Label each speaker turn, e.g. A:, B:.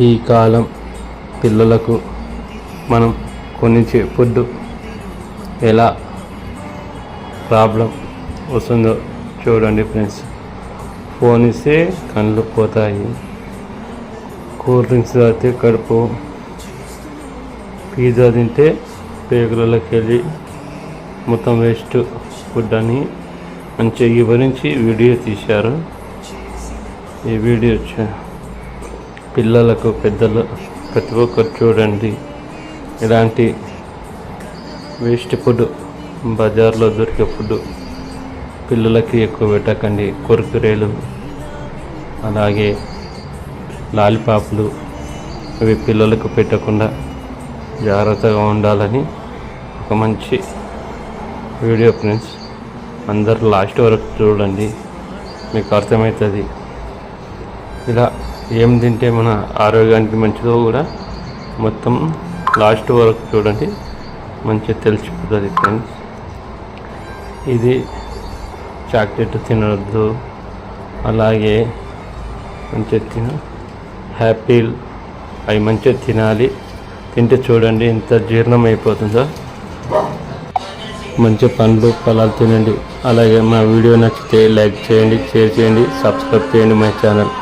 A: ఈ కాలం పిల్లలకు మనం కొనిచ్చే ఫుడ్ ఎలా ప్రాబ్లం వస్తుందో చూడండి ఫ్రెండ్స్. ఫోన్ ఇస్తే కళ్ళు పోతాయి. కూల్ డ్రింక్స్ తాగితే కడుపు. పిజ్జా తింటే పేగులలోకి వెళ్ళి మొత్తం వేస్ట్ ఫుడ్ అని మంచిగా వివరించి వీడియో తీశారు. ఈ వీడియో చూ- పిల్లలకు పెద్దలు ప్రతి ఒక్కరు చూడండి ఇలాంటి వేస్ట్ ఫుడ్ బజార్లో దొరికే ఫుడ్ పిల్లలకి ఎక్కువ పెట్టకండి. కుర్కురేలు అలాగే లాలిపాపులు ఇవి పిల్లలకు పెట్టకుండా జాగ్రత్తగా ఉండాలని ఒక మంచి వీడియో ఫ్రెండ్స్ అందరు లాస్ట్ వరకు చూడండి. మీకు అర్థమవుతుంది. ఇలా ఏం తింటే మన ఆరోగ్యానికి మంచిదో కూడా మొత్తం లాస్ట్ వరకు చూడండి. మంచిగా తెలిసిపోతుంది ఫ్రెండ్స్ ఇది చాక్లెట్ తినవద్దు అలాగే మంచిగా తిన. హ్యాపీల్ అవి మంచిగా తినాలి. తింటే చూడండి ఎంత జీర్ణం అయిపోతుందో. మంచి పండ్లు ఫలాలు తినండి. అలాగే మా వీడియో నచ్చితే లైక్ చేయండి షేర్ చేయండి సబ్స్క్రైబ్ చేయండి మా ఛానల్.